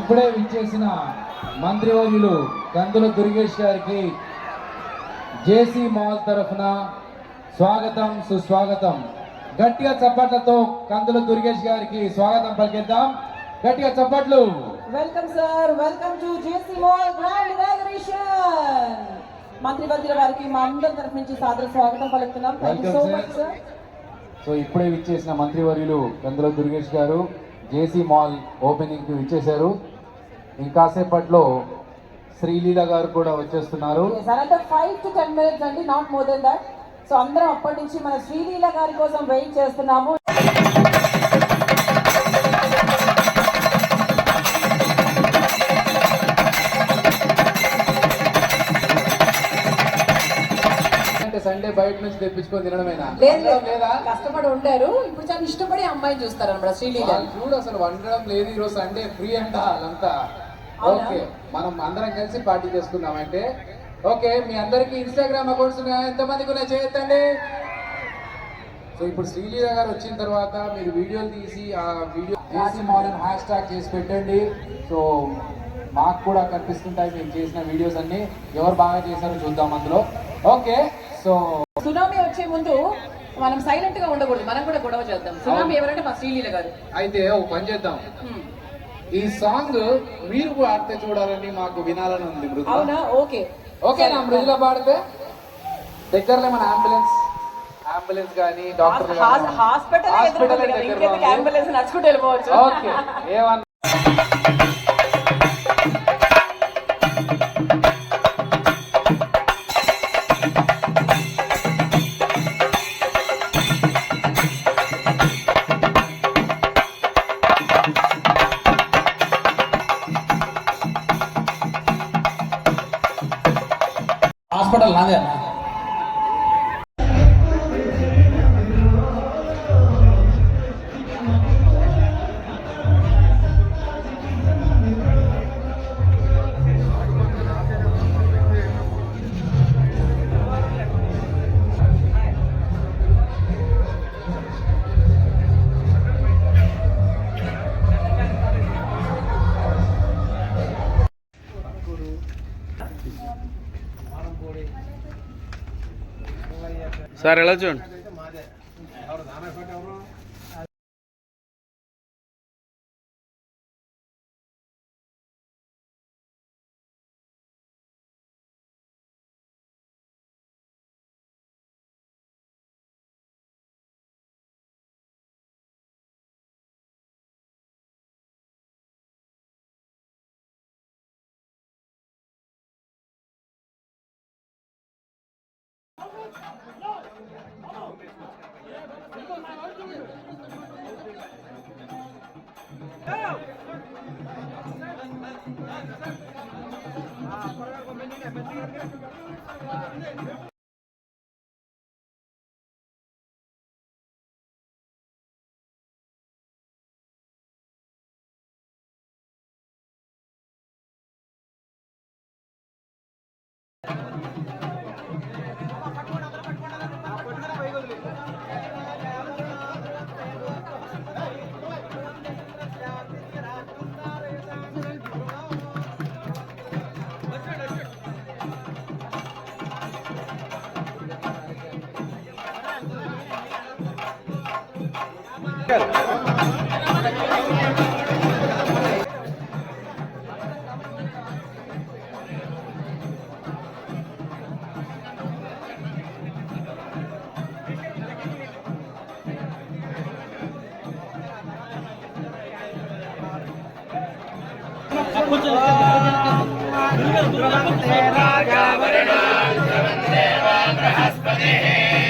ఇప్పుడే విచ్చేసిన మంత్రివర్యులు కందుల దుర్గేష్ గారికి జేసీ మాల్ తరఫున స్వాగతం సుస్వాగతం. గట్టిగా చప్పట్లతో కందుల దుర్గేష్ గారికి స్వాగతం పలికిద్దాం. గట్టిగా చప్పట్లు. Welcome sir welcome to JC mall grand inauguration మంత్రి వర్యుల వారికి మా అందరి తరఫు నుంచి సాదర స్వాగతం పలుకుతున్నాం. Thank you so much. Sir so ఇప్పుడే విచ్చేసిన మంత్రివర్యులు కందుల దుర్గేష్ గారు జేసీ మాల్ ఓపెనింగ్కి ఇంకాసేపట్లో శ్రీలీల గారు కూడా వచ్చేస్తున్నారు. ఫైవ్ టు టెన్ మినిట్స్ అండి not more than that so అందరం అప్పటి నుంచి మన శ్రీలీల గారి కోసం వెయిట్ చేస్తున్నాము. సండే బయట నుంచి తెప్పించుకొని తినడమేనా? లేదు వండడం లేదా? కష్టపడి ఉంటారు ఇప్పుడు చాలా ఇష్టపడి అమ్మాయిని చూస్తారు అనమాట శ్రీలీల. చూడు అసలు వండడం లేదు ఈరోజు సండే ఫ్రీ అంట వాళ్ళంతా అవునా? ఓకే మనం అందరం కలిసి పార్టీ చేసుకుందాం అంటే. ఓకే మీ అందరికి ఇన్స్టాగ్రామ్ అకౌంట్స్ ఎంతమందికి ఉన్నాయి? చేయొద్దండి సో ఇప్పుడు శ్రీలీల గారు వచ్చిన తర్వాత మీరు వీడియోలు తీసి ఆ వీడియో చేసి మాలను హ్యాష్ ట్యాగ్ చేసి పెట్టండి. సో మాకు కూడా కనిపిస్తుంటాయి మేము చేసిన వీడియోస్ అన్ని. ఎవరు బాగా చేశారో చూద్దాం అందులో. ఓకే. సో సునామీ వచ్చే ముందు మనం సైలెంట్గా ఉండకూడదు. మనం కూడా గొడవ చేద్దాం. సునామీ ఎవరంటే మా శ్రీలీల గారు. అయితే ఓ పని చేద్దాం. ఈ సాంగ్ మీరు పాడితే చూడాలని మాకు వినాలని ఉంది అవునా? ఓకే. ఓకేనా మృదుల పాడితే దగ్గరలో మన అంబులెన్స్ అంబులెన్స్ కానీ డాక్టర్ హాస్- హాస్పిటల్ హాస్పిటల్. అంబులెన్స్ నడుచుకుంటూ వెళ్ళిపోవచ్చు? ఓకే. ఏమన్నా సార్ ఎలా చూడండి? Ah, para la conveniencia, pensé que ध्रुवं देवा गवर्णान् ध्रुवं देवा बृहस्पतिः।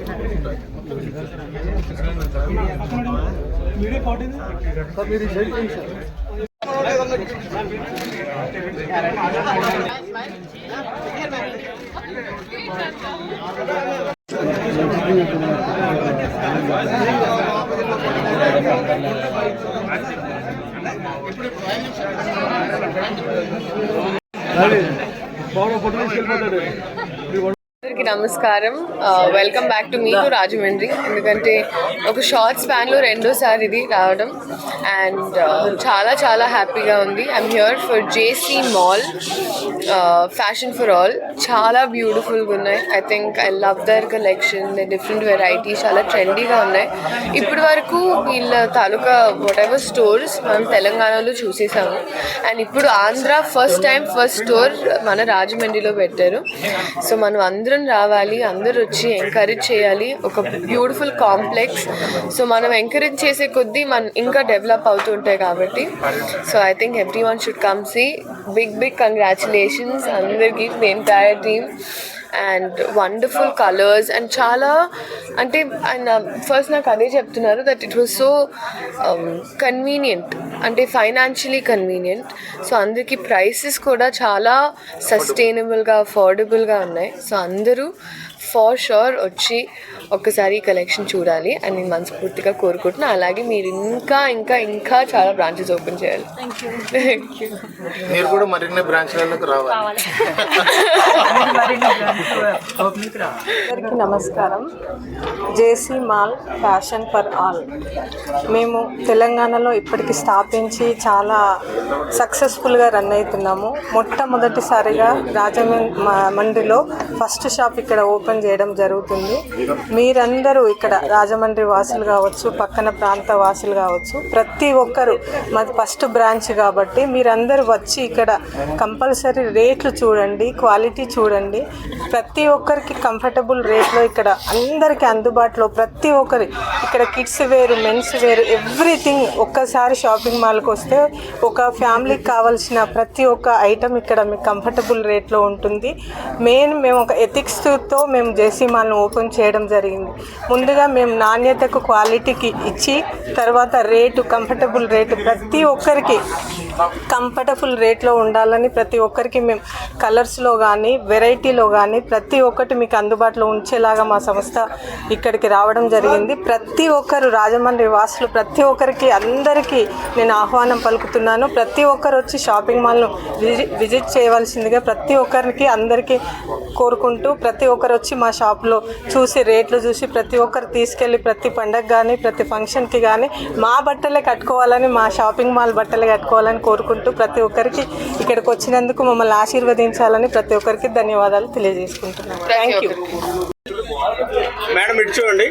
ఇప్పుడు బహుళ ఫోటోలు వెళ్ళిపోతాడు నమస్కారం. వెల్కమ్ బ్యాక్ టు మీ టు రాజమండ్రి ఎందుకంటే ఒక షార్ట్ స్పాన్లో రెండోసారి ఇది రావడం. అండ్ చాలా చాలా హ్యాపీగా ఉంది. I'm here for JC mall fashion for all చాలా బ్యూటిఫుల్గా ఉన్నాయి. I think I love their collection different varieties చాలా ట్రెండీగా ఉన్నాయి. ఇప్పటి వరకు వీళ్ళ తాలూకా వాట్ ఎవర్ స్టోర్స్ మనం తెలంగాణలో చూసేసాము. అండ్ ఇప్పుడు Andhra first time first store మన రాజమండ్రిలో పెట్టారు. సో మనం అందరం రా రావాలి అందరూ వచ్చి ఎంకరేజ్ చేయాలి. ఒక బ్యూటిఫుల్ కాంప్లెక్స్ సో మనం ఎంకరేజ్ చేసే కొద్దీ మన ఇంకా డెవలప్ అవుతుంటాయి కాబట్టి. So I think everyone should come see big big congratulations అందరికీ entire team and wonderful colours and చాలా అంటే ఆయన ఫస్ట్ నాకు అదే చెప్తున్నారు that it was so convenient అంటే ఫైనాన్షియలీ కన్వీనియంట్ సో అందరికీ ప్రైసెస్ కూడా చాలా సస్టైనబుల్గా అఫోర్డబుల్గా ఉన్నాయి. సో అందరూ ఫార్ షూర్ వచ్చి ఒక్కసారి ఈ కలెక్షన్ చూడాలి అని నేను మనస్ఫూర్తిగా కోరుకుంటున్నా. అలాగే మీరు ఇంకా ఇంకా ఇంకా చాలా బ్రాంచెస్ ఓపెన్ చేయాలి. థ్యాంక్ యూ మీరు కూడా మరిన్ని బ్రాంచ్లకు రావాలి. అందరికీ నమస్కారం. JC mall fashion for all. మేము తెలంగాణలో ఇప్పటికి స్థాపించి చాలా సక్సెస్ఫుల్గా రన్ అవుతున్నాము. మొట్టమొదటిసారిగా రాజమండ్రిలో ఫస్ట్ షాప్ ఇక్కడ ఓపెన్ చేయడం జరుగుతుంది. మీరందరూ ఇక్కడ రాజమండ్రి వాసులు కావచ్చు పక్కన ప్రాంత వాసులు కావచ్చు ప్రతి ఒక్కరు మాది ఫస్ట్ బ్రాంచ్ కాబట్టి మీరందరూ వచ్చి ఇక్కడ కంపల్సరీ రేట్లు చూడండి క్వాలిటీ చూడండి. ప్రతి ఒక్కరికి కంఫర్టబుల్ రేట్లో ఇక్కడ అందరికీ అందుబాటులో ప్రతి ఒక్కరి ఇక్కడ కిడ్స్ వేరు మెన్స్ వేరు ఎవ్రీథింగ్ ఒక్కసారి షాపింగ్ మాల్కి వస్తే ఒక ఫ్యామిలీకి కావాల్సిన ప్రతి ఒక్క ఐటమ్ ఇక్కడ మీకు కంఫర్టబుల్ రేట్లో ఉంటుంది. మెయిన్ మేము ఒక ఎథిక్స్తో మేము జేసీ మాల్ను ఓపెన్ చేయడం జరిగింది. ముందుగా మేము నాణ్యతకు క్వాలిటీకి ఇచ్చి తర్వాత రేటు కంఫర్టబుల్ రేటు ప్రతి ఒక్కరికి కంఫర్టబుల్ రేట్లో ఉండాలని ప్రతి ఒక్కరికి మేము కలర్స్లో కానీ వెరైటీలో కానీ ప్రతి ఒక్కటి మీకు అందుబాటులో ఉంచేలాగా మా సంస్థ ఇక్కడికి రావడం జరిగింది. ప్రతి ఒక్కరు రాజమండ్రి వాసులు ప్రతి ఒక్కరికి అందరికీ నేను ఆహ్వానం పలుకుతున్నాను. ప్రతి ఒక్కరు వచ్చి షాపింగ్ మాల్ను విజిట్ విజిట్ చేయవలసిందిగా ప్రతి ఒక్కరికి అందరికీ కోరుకుంటూ ప్రతి ఒక్కరు వచ్చి మా షాప్లో చూసి రేట్లు చూసి ప్రతి ఒక్కరు తీసుకెళ్ళి ప్రతి పండగ కానీ ప్రతి ఫంక్షన్కి కానీ మా బట్టలే కట్టుకోవాలని మా షాపింగ్ మాల్ బట్టలే కట్టుకోవాలని కోరుకుంటూ ప్రతి ఒక్కరికి ఇక్కడికి వచ్చినందుకు మమ్మల్ని ఆశీర్వదించాలని ప్రతి ఒక్కరికి ధన్యవాదాలు తెలియజేసుకుంటున్నాను. థ్యాంక్ యూ మేడం ఇటు చూడండి.